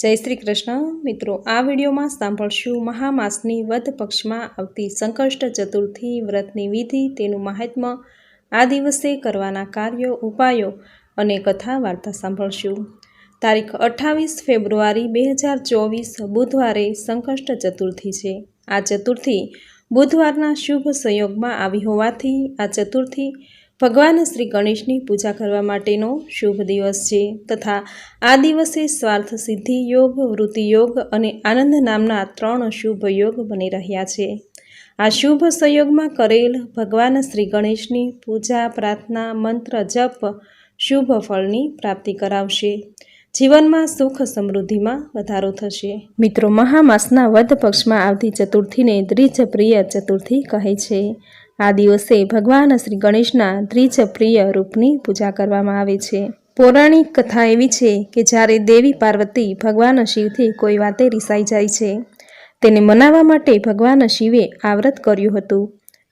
જય શ્રી કૃષ્ણ. મિત્રો, આ વિડીયોમાં સાંભળશું મહામાસની વધ પક્ષમાં આવતી સંકષ્ટ ચતુર્થી વ્રતની વિધિ, તેનું મહાત્મ્ય, આ દિવસે કરવાના કાર્યો, ઉપાયો અને કથા વાર્તા સાંભળશું. તારીખ અઠ્ઠાવીસ ફેબ્રુઆરી બે હજાર ચોવીસ બુધવારે સંકષ્ટ ચતુર્થી છે. આ ચતુર્થી બુધવારના શુભ સંયોગમાં આવી હોવાથી આ ચતુર્થી ભગવાન શ્રી ગણેશની પૂજા કરવા માટેનો શુભ દિવસ છે તથા આ દિવસે સ્વાર્થ સિદ્ધિ યોગ, વૃત્તિ યોગ અને આનંદ નામના ત્રણ શુભ યોગ બની રહ્યા છે. આ શુભ સંયોગમાં કરેલ ભગવાન શ્રી ગણેશની પૂજા, પ્રાર્થના, મંત્ર, જપ શુભ ફળની પ્રાપ્તિ કરાવશે. જીવનમાં સુખ સમૃદ્ધિમાં વધારો થશે. મિત્રો, મહામાસના વધ પક્ષમાં આવતી ચતુર્થીને દ્વિજપ્રિય ચતુર્થી કહે છે. આ દિવસે ભગવાન શ્રી ગણેશના દ્વિજ પ્રિય રૂપની પૂજા કરવામાં આવે છે. પૌરાણિક કથા એવી છે કે જ્યારે દેવી પાર્વતી ભગવાન શિવથી કોઈ વાતે રિસાઈ જાય છે, તેને મનાવવા માટે ભગવાન શિવે આ વ્રત કર્યું હતું.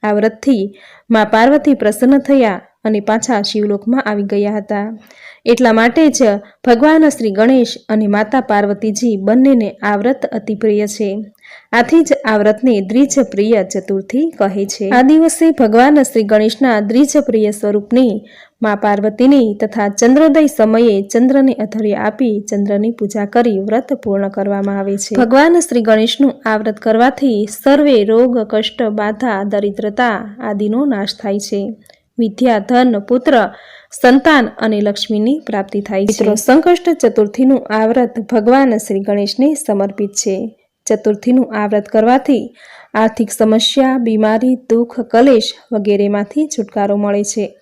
આ વ્રતથી મા પાર્વતી પ્રસન્ન થયા અને પાછા શિવલોકમાં આવી ગયા હતા. એટલા માટે જ ભગવાન શ્રી ગણેશ અને માતા પાર્વતીજી બંનેને આ વ્રત અતિ પ્રિય છે. આથી જ આ વ્રતને દ્વિજ પ્રિય ચતુર્થી કહે છે. આ દિવસે ભગવાન શ્રી ગણેશના દ્વિજ પ્રિય સ્વરૂપની મા પાર્વતીની તથા ચંદ્રોદય સમયે ચંદ્રને અધર્ય આપી ચંદ્રની પૂજા કરી વ્રત પૂર્ણ કરવામાં આવે છે. ભગવાન શ્રી ગણેશનું આ વ્રત કરવાથી સર્વે રોગ, કષ્ટ, બાધા, દરિદ્રતા આદિનો નાશ થાય છે. વિદ્યા ધન પુત્ર, સંતાન અને લક્ષ્મીની પ્રાપ્તિ થાય છે. મિત્રો, સંકષ્ટ ચતુર્થીનું આ વ્રત ભગવાન શ્રી ગણેશને સમર્પિત છે. ચતુર્થીનું આ વ્રત કરવાથી આર્થિક સમસ્યા, બીમારી, દુઃખ, કલેશ વગેરેમાંથી છુટકારો મળે છે.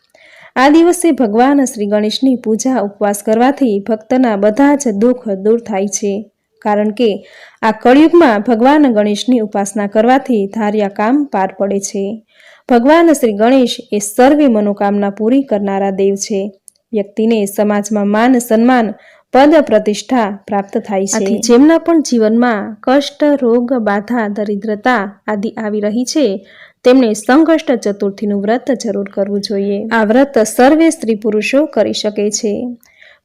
આ દિવસે ભગવાન શ્રી ગણેશની પૂજા, ઉપવાસ કરવાથી ભક્તના બધા જ દુઃખ દૂર થાય છે. કારણ કે આ કળિયુગમાં ભગવાન ગણેશની ઉપાસના કરવાથી ધાર્યા કામ પાર પડે છે. ભગવાન શ્રી ગણેશ એ સર્વે મનોકામના પૂરી કરનારા દેવ છે. વ્યક્તિને સમાજમાં માન, સન્માન, પદ પ્રતિષ્ઠા પ્રાપ્ત થાય છે. જેમના પણ જીવનમાં કષ્ટ, રોગ, બાધા, દરિદ્રતા આદિ આવી રહી છે તેમણે સંકષ્ટ ચતુર્થીનું વ્રત જરૂર કરવું જોઈએ. આ વ્રત સર્વે સ્ત્રી પુરુષો કરી શકે છે.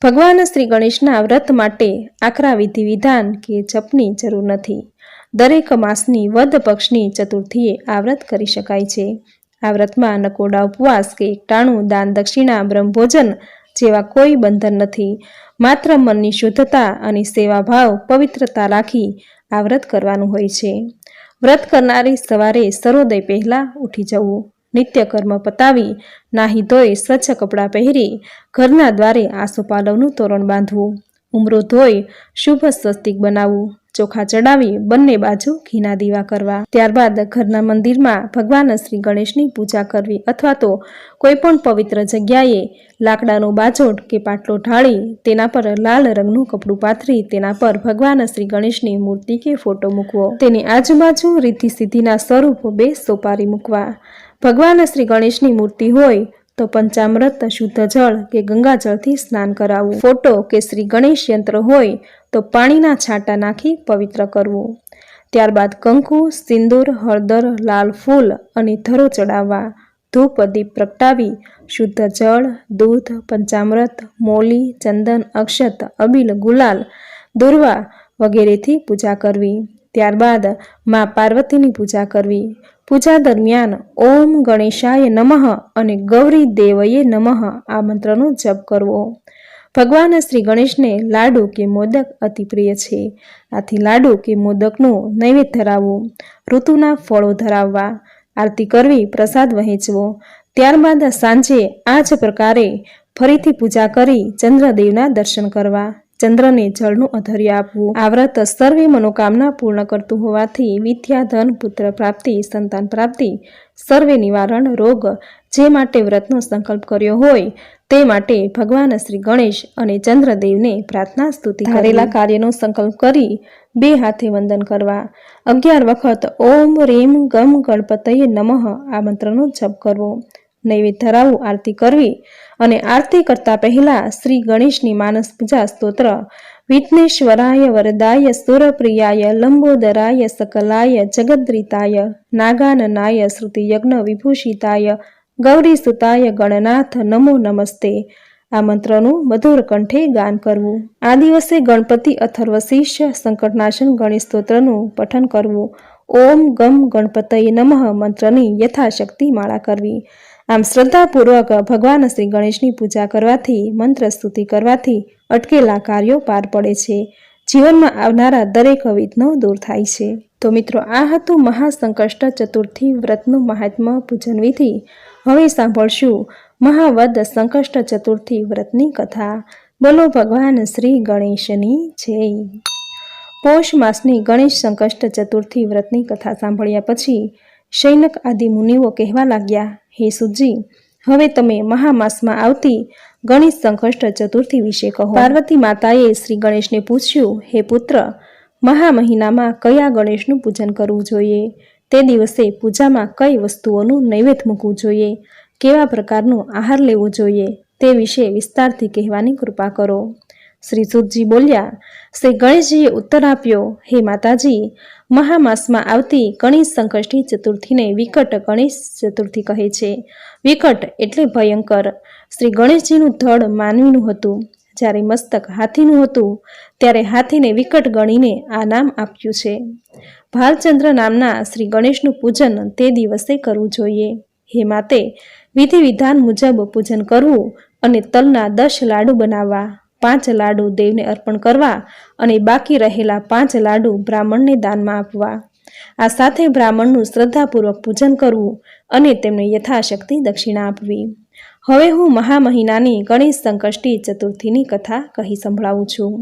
ભગવાન શ્રી ગણેશના વ્રત માટે આકરા વિધિ વિધાન કે જપની જરૂર નથી. દરેક માસની વદ પક્ષની ચતુર્થીએ આ વ્રત કરી શકાય છે. આ વ્રતમાં નકોડા ઉપવાસ કે એકટાણું દાન દક્ષિણા બ્રહ્મભોજન જેવા કોઈ બંધન નથી. માત્ર મનની શુદ્ધતા અને સેવાભાવ પવિત્રતા રાખી આ વ્રત કરવાનું હોય છે. વ્રત કરનારી સવારે સર્વોદય પહેલાં ઉઠી જવું. નિત્ય કર્મ પતાવી, નાહી ધોઈ, સ્વચ્છ કપડાં પહેરી, ઘરના દ્વારે આસોપાલવનું તોરણ બાંધવું. ઉમરો ધોઈ, શુભ સ્વસ્તિક બનાવવું. ચોખા ચડાવી બંને બાજુ ઘીના દીવા કરવા. ત્યારબાદ ઘરના મંદિરમાં ભગવાન શ્રી ગણેશની પૂજા કરવી અથવા તો કોઈ પણ પવિત્ર જગ્યાએ લાકડાનો બાજોટ કે પાટલો ઢાળી તેના પર લાલ રંગનું કપડું પાથરી તેના પર ભગવાન શ્રી ગણેશની મૂર્તિ કે ફોટો મૂકવો. તેની આજુબાજુ રીતિ સિદ્ધિના સ્વરૂપ બે સોપારી મૂકવા. ભગવાન શ્રી ગણેશની મૂર્તિ હોય તો પંચામૃત, શુદ્ધ જળ કે ગંગાજળથી સ્નાન કરાવવું. ફોટો કે શ્રી ગણેશ યંત્ર હોય તો પાણીના છાંટા નાખી પવિત્ર કરવું. ત્યારબાદ કંકુ, સિંદૂર, હળદર, લાલ ફૂલ અને ધરો ચડાવવા. ધૂપ દીપ પ્રગટાવી, શુદ્ધ જળ, દૂધ, પંચામૃત, મોલી, ચંદન, અક્ષત, અબીલ, ગુલાલ, દુર્વા વગેરેથી પૂજા કરવી. ત્યારબાદ મા પાર્વતીની પૂજા કરવી. પૂજા દરમિયાન ઓમ ગણેશાય નમઃ અને ગૌરી દેવયે નમઃ આ મંત્રનો જપ કરવો. ભગવાન શ્રી ગણેશને લાડુ કે મોદક અતિ પ્રિય છે. આથી લાડુ કે મોદકનો નૈવેદ્ય ધરાવવું ઋતુના ફળો ધરાવવા, આરતી કરવી, પ્રસાદ વહેંચવો. ત્યારબાદ સાંજે આ જ પ્રકારે ફરીથી પૂજા કરી ચંદ્રદેવના દર્શન કરવા, ચંદ્રને જળનું અધર્ય આપવું. આ વ્રત સર્વે મનોકામના પૂર્ણ કરતું હોવાથી વિદ્યા ધન પુત્ર પ્રાપ્તિ, સંતાન પ્રાપ્તિ, સર્વે નિવારણ, રોગ જે માટે વ્રતનો સંકલ્પ કર્યો હોય તે માટે ભગવાન શ્રી ગણેશ અને ચંદ્રદેવને પ્રાર્થના સ્તુતિ કરેલા કાર્યનો સંકલ્પ કરી બે હાથે વંદન કરવા. અગિયાર વખત ઓમ રેમ ગમ ગણપતયે નમઃ આ મંત્રનો જપ કરવો. નૈવેદ્ય ધરાવવું, આરતી કરવી અને આરતી કરતા પહેલા શ્રી ગણેશની માનસ પૂજા સ્તોત્ર. વિઘ્નેશ્વરાય વરદાય સુરપ્રિયાય લંબોદરાય સકલાય જગદ્રિતાય નાગાનનાય શ્રુતિયજ્ઞ વિભૂષિતાય ગૌરી સુતાય ગણનાથ નમો નમસ્તે. આ મંત્રનું મધુર કંઠે ગાન કરવું. આ દિવસે ગણપતિ અથર્વશીષ સંકટનાશન ગણેશ સ્તોત્રનું પઠન કરવું. ઓમ ગમ ગણપતય નમઃ મંત્રની યથાશક્તિ માળા કરવી. આમ શ્રદ્ધાપૂર્વક ભગવાન શ્રી ગણેશની પૂજા કરવાથી, મંત્ર સ્તુતિ કરવાથી અટકેલા કાર્યો પાર પડે છે. જીવનમાં આવનારા દરેક વિઘ્નો દૂર થાય છે. તો મિત્રો, આ હતું મહાસંકષ્ટ ચતુર્થી વ્રતનું મહાત્મ્ય પૂજન વિધિ હવે સાંભળશું મહાવદ સંકષ્ટ ચતુર્થી વ્રતની કથા. બોલો ભગવાન શ્રી ગણેશની જય. પોષ માસની ગણેશ સંકષ્ટ ચતુર્થી વ્રતની કથા સાંભળ્યા પછી શૈનક આદિ મુનિઓ કહેવા લાગ્યા, હે સુજી, હવે તમે મહામાસમાં આવતી ગણેશ સંકષ્ટ ચતુર્થી વિશે કહો. પાર્વતી માતાએ શ્રી ગણેશને પૂછ્યું, હે પુત્ર મહા મહિનામાં કયા ગણેશનું પૂજન કરવું જોઈએ? તે દિવસે પૂજામાં કઈ વસ્તુઓનું નૈવેદ્ય મૂકવું જોઈએ, કેવા પ્રકારનો આહાર લેવો જોઈએ, તે વિશે વિસ્તારથી કહેવાની કૃપા કરો. શ્રી સુતજી બોલ્યા, શ્રી ગણેશજીએ ઉત્તર આપ્યો, હે માતાજી, મહામાસમાં આવતી ગણેશ સંકષ્ટી ચતુર્થીને વિકટ ગણેશ ચતુર્થી કહે છે. વિકટ એટલે ભયંકર. શ્રી ગણેશજીનું ધડ માનવીનું હતું. જ્યારે મસ્તક હાથીનું હતું, ત્યારે હાથીને વિકટ ગણીને આ નામ આપ્યું છે. ભાલચંદ્ર નામના શ્રી ગણેશનું પૂજન તે દિવસે કરવું જોઈએ. હે માતે વિધિ વિધાન મુજબ પૂજન કરવું અને તલના દસ લાડુ બનાવવા, પાંચ લાડુ દેવને અર્પણ કરવા અને બાકી રહેલા પાંચ લાડુ બ્રાહ્મણને દાનમાં આપવા. આ સાથે બ્રાહ્મણનું શ્રદ્ધાપૂર્વક પૂજન કરવું અને તેમને યથાશક્તિ દક્ષિણા આપવી. હવે હું મહા મહિનાની ગણેશ સંકષ્ટી ચતુર્થીની કથા કહી સંભળાવું છું.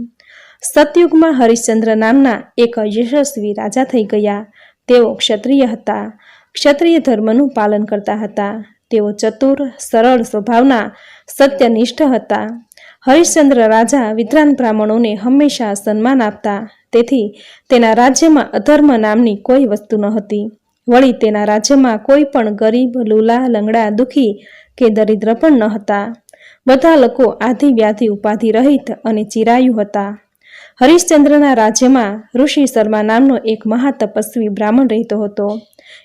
સતયુગમાં હરિશ્ચંદ્ર નામના એક યશસ્વી રાજા થઈ ગયા. તેઓ ક્ષત્રિય હતા. ક્ષત્રિય ધર્મનું પાલન કરતા હતા. તેઓ ચતુર, સરળ સ્વભાવના સત્યનિષ્ઠ હતા. હરિશ્ચંદ્ર રાજા વિદ્વાન બ્રાહ્મણોને હંમેશા સન્માન આપતા. તેથી તેના રાજ્યમાં અધર્મ નામની કોઈ વસ્તુ ન હતી. વળી તેના રાજ્યમાં કોઈ પણ ગરીબ, લુલા, લંગડા, દુખી કે દરિદ્ર પણ ન હતા. બધા લોકો આધિ વ્યાધિ ઉપાધિ રહિત અને ચિરાયુ હતા. હરિશ્ચંદ્રના રાજ્યમાં ઋષિ શર્મા નામનો એક મહાતપસ્વી બ્રાહ્મણ રહેતો હતો.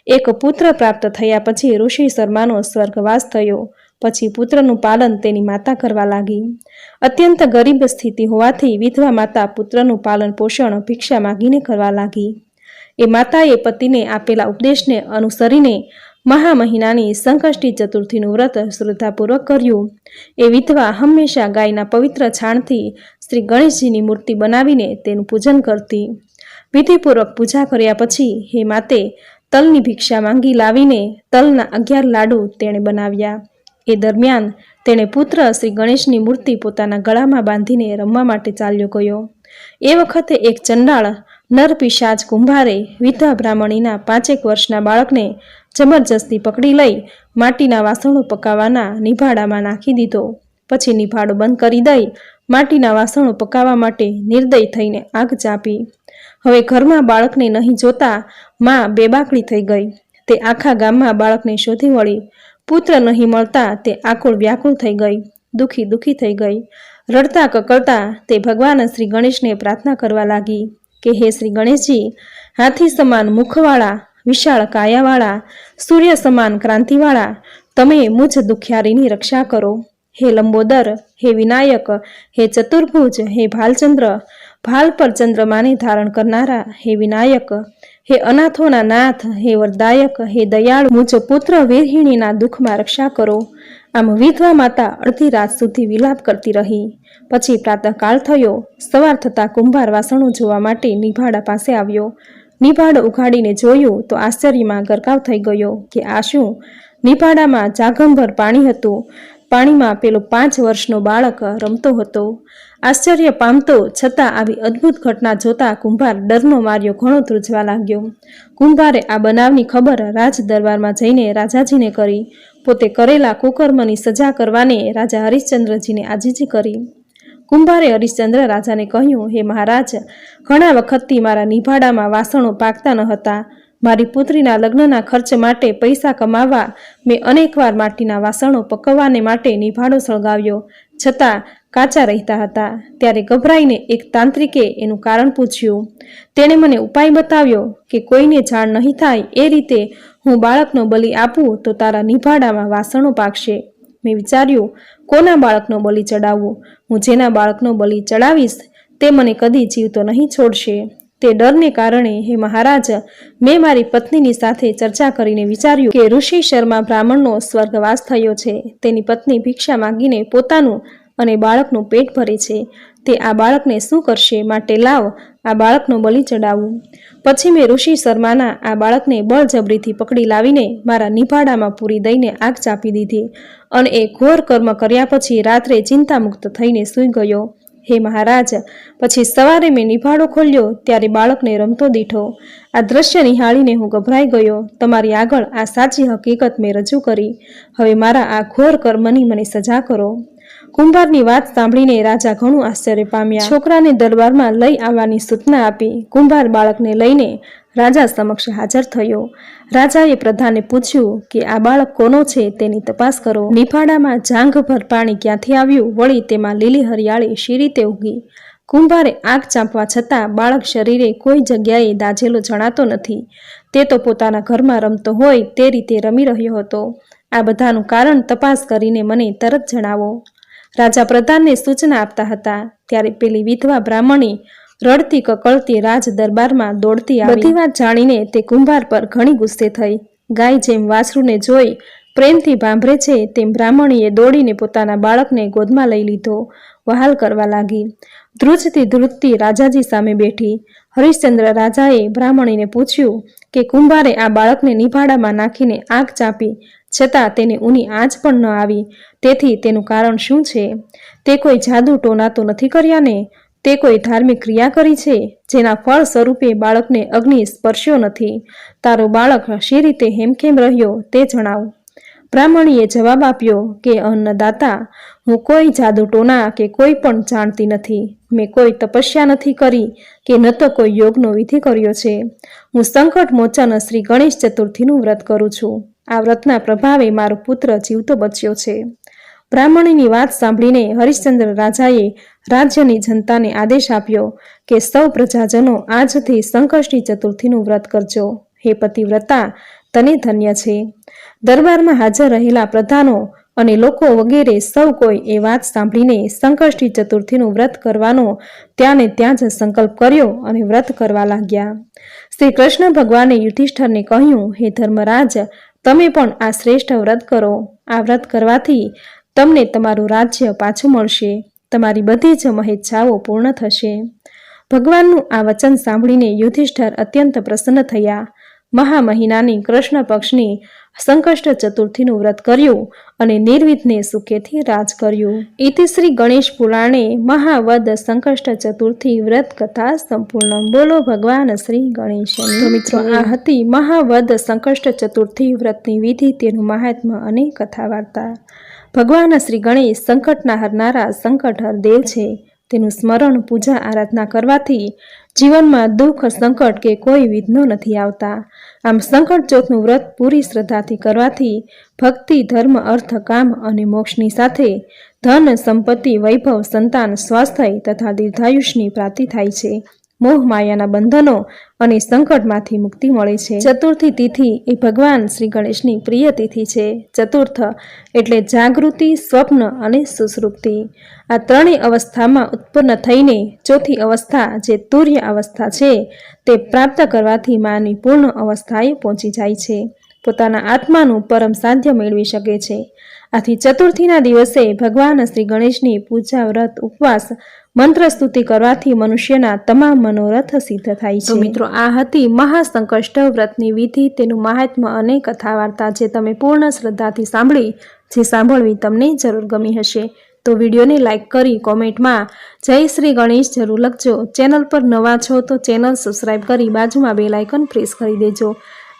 એક પુત્ર પ્રાપ્ત થયા પછી ઋષિ શર્માનો સ્વર્ગવાસ થયો. પછી પુત્રનું પાલન તેની માતા કરવા લાગી. અત્યંત ગરીબ સ્થિતિ હોવાથી વિધવા માતા પુત્રનું પાલન પોષણ ભિક્ષા માગીને કરવા લાગી. એ માતાએ પતિને આપેલા ઉપદેશને અનુસરીને મહા મહિનાની સંકષ્ટી ચતુર્થીનું વ્રત શ્રદ્ધાપૂર્વક કર્યું. એ વિધવા હંમેશા ગાયના પવિત્ર છાણથી શ્રી ગણેશજીની મૂર્તિ બનાવીને તેનું પૂજન કરતી. વિધિપૂર્વક પૂજા કર્યા પછી હે માતે, તલની ભિક્ષા માંગી લાવીને તલના અગિયાર લાડુ તેણે બનાવ્યા. એ દરમિયાન તેણે પુત્ર શ્રી ગણેશની મૂર્તિ પોતાના ગળામાં બાંધીને રમવા માટે ચાલ્યો ગયો. એ વખતે એક ચંડાળ નરપિશાજ કુંભારે વિધવા બ્રાહ્મણીના પાંચેક વર્ષના બાળકને જબરજસ્તી પકડી લઈ માટીના વાસણો પકાવવાના નિભાડામાં નાખી દીધો. પછી નિભાડો બંધ કરી દઈ માટીના વાસણો પકાવવા માટે નિર્દય થઈને આગ ચાપી. હવે ઘરમાં બાળકને નહીં જોતા માં બેબાકડી થઈ ગઈ. તે આખા ગામમાં બાળકને શોધી વળી. પુત્ર નહીં મળતા તે આકુળ વ્યાકુળ થઈ ગઈ. દુખી દુખી થઈ ગઈ. રડતા કકળતા તે ભગવાન શ્રી ગણેશને પ્રાર્થના કરવા લાગી કે, હે શ્રી ગણેશજી, હાથી સમાન મુખવાળા વિશાળ કાયાવાળા, સૂર્ય સમાન ક્રાંતિવાળા, તમે મુજ દુખિયારીની રક્ષા કરો. હે લંબોદર, હે વિનાયક, હે ચતુર્ભુજ, હે ભાલચંદ્ર, ભાલ પર ચંદ્રમાને ધારણ કરનારા, હે વિનાયક, હે અનાથોના નાથ, હે વરદાયક, હે દયાળ, મુજ પુત્ર વિરહિણીના દુઃખમાં રક્ષા કરો. આમ વિધવા માતા અડધી રાત સુધી વિલાપ કરતી રહી. પછી પ્રાતઃકાળ થયો. સવાર થતાં કુંભાર વાસણો જોવા માટે નિભાડા પાસે આવ્યો. નિભાડ ઉઘાડીને જોયું તો આશ્ચર્યમાં ગરકાવ થઈ ગયો કે આ શું? નિભાડામાં જાગંભર પાણી હતું. પાણીમાં પેલો પાંચ વર્ષનો બાળક રમતો હતો. આશ્ચર્ય પામતો છતાં આવી અદ્ભુત ઘટના જોતા કુંભાર ડરનો માર્યો ઘણો ધ્રુજવા લાગ્યો. કુંભારે આ બનાવની ખબર રાજ દરબારમાં જઈને રાજાજીને કરી. પોતે કરેલા કુકર્મની સજા કરવાને રાજા હરિશ્ચંદ્રજીને આજીજી કરી. કુંભારે હરિશ્ચંદ્ર રાજાને કહ્યું, હે મહારાજ, ઘણા વખતથી મારા નિભાડામાં વાસણો પાકતા ન હતા. મારી પુત્રીના લગ્નના ખર્ચ માટે પૈસા કમાવા મેં અનેકવાર માટીના વાસણો પકવવાને માટે નિભાડો સળગાવ્યો. છતાં કાચા રહેતા હતા. ત્યારે ગભરાઈને એક તાંત્રિકે એનું કારણ પૂછ્યું. તેણે મને ઉપાય બતાવ્યો કે કોઈને જાણ નહીં થાય એ રીતે હું બાળકનો બલિ આપું તો તારા નિભાડામાં વાસણો પાકશે. મેં વિચાર્યું, કોના બાળકનો બલિ ચડાવવું? હું જેના બાળકનો બલિ ચડાવીશ, તે મને કદી જીવતો નહીં છોડશે. તે ડરને કારણે હે મહારાજ, મેં મારી પત્નીની સાથે ચર્ચા કરીને વિચાર્યું કે ઋષિ શર્મા બ્રાહ્મણનો સ્વર્ગવાસ થયો છે. તેની પત્ની ભિક્ષા માંગીને પોતાનું અને બાળકનું પેટ ભરે છે. તે આ બાળકને શું કરશે માટે લાવ, આ બાળકનો બલિ ચડાવવું પછી મેં ઋષિ શર્માના આ બાળકને બળજબરીથી પકડી લાવીને મારા નિભાડામાં પૂરી દઈને આગ ચાપી દીધી અને એ ઘોર કર્મ કર્યા પછી રાત્રે ચિંતામુક્ત થઈને સૂઈ ગયો. હે મહારાજ, પછી સવારે મેં નિભાડો ખોલ્યો ત્યારે બાળકને રમતો દીઠો. આ દ્રશ્ય નિહાળીને હું ગભરાઈ ગયો. તમારી આગળ આ સાચી હકીકત મેં રજૂ કરી. હવે મારા આ ઘોર કર્મની મને સજા કરો. કુંભારની વાત સાંભળીને રાજા ઘણું આશ્ચર્ય પામ્યા. છોકરાને દરબારમાં લઈ આવવાની સૂચના આપી કુંભાર બાળકને લઈને રાજા સમક્ષ હાજર થયો. રાજાએ પ્રધાને પૂછ્યું કે આ બાળક કોનો છે તેની તપાસ કરો. નિફાડામાં જાંઘભર પાણી ક્યાંથી આવ્યું વળી તેમાં લીલી હરિયાળી શી રીતે ઉગી. કુંભારે આગ ચાંપવા છતાં બાળક શરીરે કોઈ જગ્યાએ દાઝેલો જણાતો નથી. તે તો પોતાના ઘરમાં રમતો હોય તે રીતે રમી રહ્યો હતો. આ બધાનું કારણ તપાસ કરીને મને તરત જણાવો. રાજા પ્રધાનને સૂચના આપતા હતા. ત્યારે પેલી વિધવા બ્રાહ્મણી રડતી કકળતી રાજ દરબારમાં દોડતી બધી વાત જાણીને તે કુંભાર પર ઘણી ગુસ્સે થઈ. ગાય જેમ વાછરૂને જોઈ પ્રેમથી ભાંભરે છે તેમ બ્રાહ્મણીએ દોડીને પોતાના બાળકને ગોદમાં લઈ લીધો. વહાલ કરવા લાગી. ધ્રુજતી ધ્રુજતી રાજાજી સામે બેઠી. હરિશ્ચંદ્ર રાજાએ બ્રાહ્મણીને પૂછ્યું કે કુંભારે આ બાળકને નિભાડામાં નાખીને આગ ચાપી. છતાં તેને ઊની આંચ પણ ન આવી. તેથી તેનું કારણ શું છે? તે કોઈ જાદુ ટોના તો નથી કર્યા ને? તે કોઈ ધાર્મિક ક્રિયા કરી છે? જેના ફળ સ્વરૂપે બાળકને અગ્નિ સ્પર્શ્યો નથી. તારો બાળક શી રીતે હેમખેમ રહ્યો તે જણાવ. બ્રાહ્મણીએ જવાબ આપ્યો કે, અન્નદાતા, હું કોઈ જાદુ ટોના કે કોઈ પણ જાણતી નથી. મેં કોઈ તપસ્યા નથી કરી કે ન તો કોઈ યોગનો વિધિ કર્યો છે. હું સંકટ મોચન શ્રી ગણેશ ચતુર્થીનું વ્રત કરું છું. આ વ્રતના પ્રભાવે મારો પુત્ર જીવતો બચ્યો છે. બ્રાહ્મણીની વાત સાંભળીને હરિશ્ચંદ્ર રાજાએ રાજ્યની જનતાને આદેશ આપ્યો કે સૌ પ્રજાજનો આજથી સંકષ્ટી ચતુર્થીનું વ્રત કરજો. હે પતિવ્રતા તને ધન્ય છે. દરબારમાં હાજર રહેલા પ્રધાનો અને લોકો વગેરે સૌ કોઈ એ વાત સાંભળીને સંકષ્ટી ચતુર્થીનું વ્રત કરવાનો ત્યાંને ત્યાં જ સંકલ્પ કર્યો અને વ્રત કરવા લાગ્યા. શ્રી કૃષ્ણ ભગવાને યુધિષ્ઠરને કહ્યું, હે ધર્મરાજ તમે પણ આ શ્રેષ્ઠ વ્રત કરો. આ વ્રત કરવાથી તમને તમારું રાજ્ય પાછું મળશે. તમારી બધી જ મહેચ્છાઓ પૂર્ણ થશે. ભગવાનનું આ વચન સાંભળીને યુધિષ્ઠર અત્યંત પ્રસન્ન થયા. મહા મહિનાની કૃષ્ણ પક્ષની સંકષ્ટ ચતુર્થીનું વ્રત કર્યું અને નિર્વિઘ્ને સુખેથી રાજ કર્યું. ઇતિ શ્રી ગણેશ પુરાણે મહાવદ સંકષ્ટ ચતુર્થી વ્રત કથા સંપૂર્ણ. બોલો ભગવાન શ્રી ગણેશ મિત્રો, આ હતી મહાવદ સંકષ્ટ ચતુર્થી વ્રતની વિધિ તેનું મહાત્મા અને કથા વાર્તા ભગવાન શ્રી ગણેશ સંકટના હરનારા સંકટ દેવ છે. તેનું સ્મરણ પૂજા આરાધના કરવાથી જીવનમાં દુઃખ, સંકટ કે કોઈ વિઘ્નો નથી આવતા. આમ સંકટ ચોથનું વ્રત પૂરી શ્રદ્ધાથી કરવાથી ભક્તિ, ધર્મ, અર્થ, કામ અને મોક્ષની સાથે ધન, સંપત્તિ, વૈભવ, સંતાન, સ્વાસ્થ્ય તથા દીર્ઘાયુષની પ્રાપ્તિ થાય છે. મોહ માયાના બંધનો અને સંકટમાંથી મુક્તિ મળે છે. ચતુર્થી તિથિ એ ભગવાન શ્રી ગણેશની પ્રિય તિથિ છે. ચતુર્થ એટલે જાગૃતિ, સ્વપ્ન અને સુશ્રુપ્તિ. આ ત્રણેય અવસ્થામાં ઉત્પન્ન થઈને ચોથી અવસ્થા જે તુર્ય અવસ્થા છે તે પ્રાપ્ત કરવાથી માની પૂર્ણ અવસ્થાએ પહોંચી જાય છે. પોતાના આત્માનું પરમ સાધ્ય મેળવી શકે છે. આથી ચતુર્થીના દિવસે ભગવાન શ્રી ગણેશની પૂજા વ્રત ઉપવાસ મંત્ર સ્તુતિ કરવાથી મનુષ્યના તમામ મનોરથ સિદ્ધ થાય છે. મિત્રો આ હતી મહાસંકષ્ટ વ્રતની વિધિ તેનું મહાત્મ્ય અને કથા વાર્તા જે તમે પૂર્ણ શ્રદ્ધાથી સાંભળી જે સાંભળવી તમને જરૂર ગમી હશે. તો વિડીયોને લાઇક કરી કોમેન્ટમાં જય શ્રી ગણેશ જરૂર લખજો. ચેનલ પર નવા છો તો ચેનલ સબસ્ક્રાઈબ કરી બાજુમાં બે લાઇકન પ્રેસ કરી દેજો.